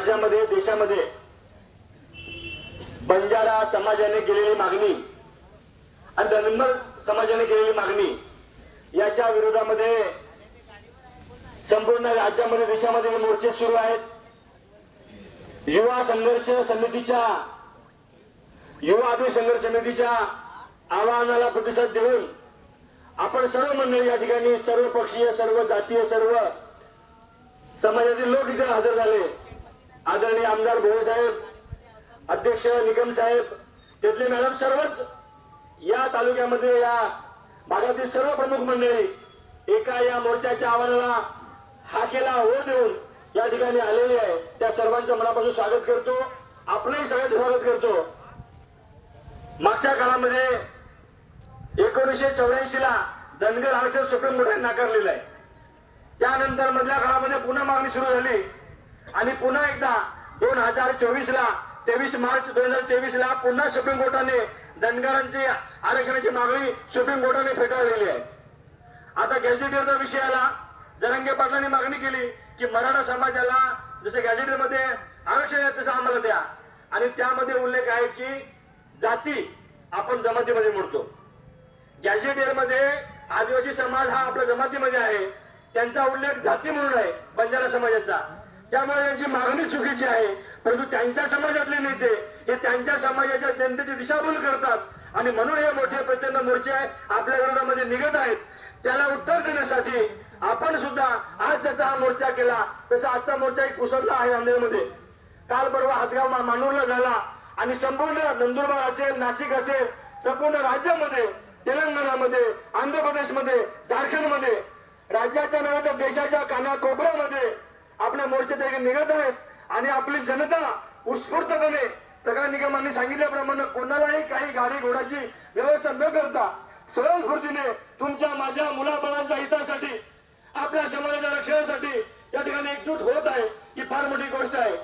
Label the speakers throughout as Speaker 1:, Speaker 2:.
Speaker 1: राज्यामध्ये देशामध्ये बंजारा समाजाने केलेली मागणी आणि धनगर समाजाने केलेली मागणी याच्या विरोधामध्ये संपूर्ण राज्यामध्ये देशामध्ये मोर्चे सुरू आहेत. युवा संघर्ष समितीच्या युवा आदी संघर्ष समितीच्या आवाहनाला प्रतिसाद देऊन आपण सर्व मंडळी या ठिकाणी सर्व पक्षीय सर्व जातीय सर्व समाजातील लोक इथे हजर झाले. आदरणीय आमदार भाऊसाहेब साहेब अध्यक्ष निकम साहेब तिथले मॅडम सर्वच या तालुक्यामध्ये या भागातील सर्व प्रमुख मंडळी एका या मोर्चाच्या आव्हानाला हाकेला हो देऊन या ठिकाणी आलेले आहे. त्या सर्वांचं मनापासून स्वागत करतो. आपलंही सगळ्यात स्वागत करतो. मागच्या काळामध्ये एकोणीसशे चौऱ्याऐंशी ला धनगर आरक्षण सुप्रीम कोर्टाने नाकारलेलं आहे. त्यानंतर मधल्या काळामध्ये पुन्हा मागणी सुरू झाली. आणि पुन्हा एकदा दोन हजार चोवीस ला तेवीस मार्च दोन हजार तेवीस ला पुन्हा सुप्रीम कोर्टाने धनगरांची आरक्षणाची मागणी सुप्रीम कोर्टाने फेटाळलेली आहे. आता गॅझेटियरचा विषय आला. जरंगे पाटलांनी मागणी केली की मराठा समाजाला जसे गॅझेटियरमध्ये आरक्षण आहे तसं आम्हाला द्या. आणि त्यामध्ये उल्लेख आहे की जाती आपण जमातीमध्ये मोडतो. गॅझेटियरमध्ये आदिवासी समाज हा आपल्या जमातीमध्ये आहे. त्यांचा उल्लेख जाती म्हणून आहे बंजारा समाजाचा. त्यामुळे त्यांची मागणी चुकीची आहे. परंतु त्यांच्या समाजातले नेते हे त्यांच्या समाजाच्या जनतेची दिशाभूल करतात. आणि म्हणून हे मोठे प्रचंड मोर्चे आपल्या विरोधामध्ये निघत आहेत. त्याला उत्तर देण्यासाठी आपण सुद्धा आज जसा हा मोर्चा केला तसा आजचा मोर्चा एक उसरला आहे नांदेडमध्ये काल परवा हातगाव मा- मानूरला झाला. आणि संपूर्ण नंदुरबार असेल नाशिक असेल संपूर्ण राज्यामध्ये तेलंगणामध्ये आंध्र प्रदेशमध्ये झारखंडमध्ये राज्याच्या नव्हे तर देशाच्या कानाकोपऱ्यामध्ये आपल्या मोर्चे निघत आहेत. आणि आपली जनता उत्स्फूर्तपणे सगळ्या निगमांनी सांगितल्याप्रमाणे कोणालाही काही गाडी घोडाची व्यवस्था न करता स्वयंस्फूर्तीने तुमच्या माझ्या मुलाबाळांच्या हितासाठी आपल्या समाजाच्या रक्षणासाठी या ठिकाणी एकजूट होत आहे ही फार मोठी गोष्ट आहे.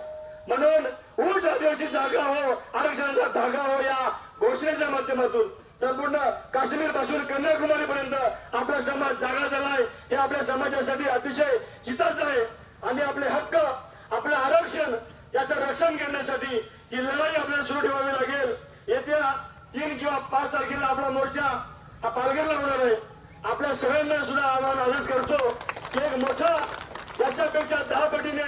Speaker 1: म्हणून उच्च आदिवासी जागा हो आरक्षणाचा धागा हो या घोषणेच्या माध्यमातून. संपूर्ण काश्मीरपासून कन्याकुमारी पर्यंत आपला समाज जागा झालाय हे आपल्या समाजासाठी अतिशय हिताचं आहे. आणि आपले हक्क आपलं आरक्षण याचं रक्षण करण्यासाठी ही लढाई आपल्याला सुरू ठेवावी लागेल. येत्या तीन किंवा पाच तारखेला आपला मोर्चा हा पालघरला होणार आहे. आपल्या सगळ्यांना सुद्धा आव्हान आजच करतो की एक मोठा याच्यापेक्षा दहा पटीने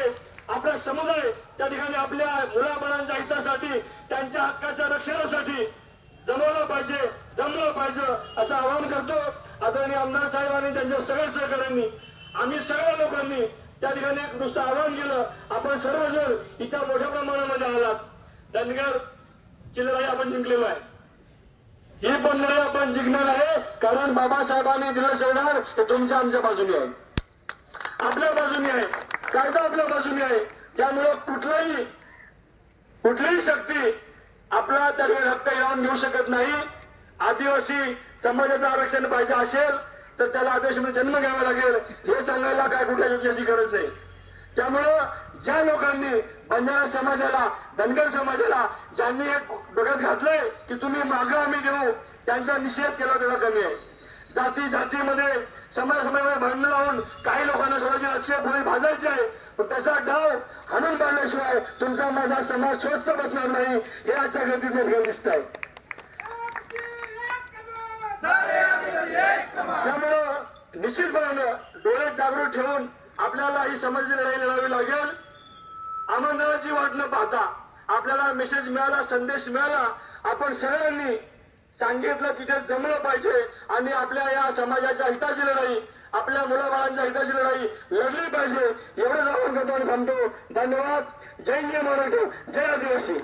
Speaker 1: आपला समुदाय त्या ठिकाणी आपल्या मुलाबाळांच्या हितासाठी त्यांच्या हक्काच्या रक्षणासाठी जमवलं पाहिजे जमलं पाहिजे असं आवाहन करतो. आदरणीय आमदार साहेब आणि त्यांच्या सगळ्या सहकाऱ्यांनी आम्ही सगळ्या लोकांनी त्या ठिकाणी एक नुसतं आवाहन केलं आपण सर्वजण इथं मोठ्या प्रमाणामध्ये आलात. धनगर ची लढाई आपण जिंकलेलो आहे. ही पण लढाई आपण जिंकणार आहे कारण बाबासाहेबांनी दिलं संविधान हे तुमच्या आमच्या बाजूने आहे. आपल्या बाजूने आहे. कायदा आपल्या बाजूने आहे. त्यामुळे कुठलाही कुठलीही शक्ती आपला त्या ठिकाणी हक्क लावून घेऊ शकत नाही. आदिवासी समाजाचं आरक्षण पाहिजे असेल तर त्याला आदिवासीमध्ये जन्म घ्यावा लागेल. हे सांगायला काय कुठल्या योग्याची गरज नाही त्यामुळं ज्या लोकांनी बंजारा समाजाला धनगर समाजाला ज्यांनी एक डोक्यात घातलंय की तुम्ही मागं आम्ही देऊ त्यांचा निषेध केला तेवढा कमी आहे. जाती जातीमध्ये समाज समाजामध्ये भांडण लावून काही लोकांना स्वतःची राजकीय पुढे भाजायचे आहे पण त्याचा डाव हाणून काढल्याशिवाय तुमचा माझा समाज स्वस्त बसणार नाही हे आजच्या गतीत दिसत आहे त्यामुळं निश्चितपणानं डोळे जागृत ठेवून आपल्याला ही समाजाची लढाई लढावी लागेल. आमंत्रणाची वाट न पाहता आपल्याला मेसेज मिळाला संदेश मिळाला आपण सगळ्यांनी सांगितलं तिथे जमलं पाहिजे आणि आपल्या या समाजाच्या हिताची लढाई आपल्या मुलाबाळांच्या हिताची लढाई लढली पाहिजे. एवढंच आपण करतो. आणि थांबतो धन्यवाद जय जय मराठी जय आदिवासी.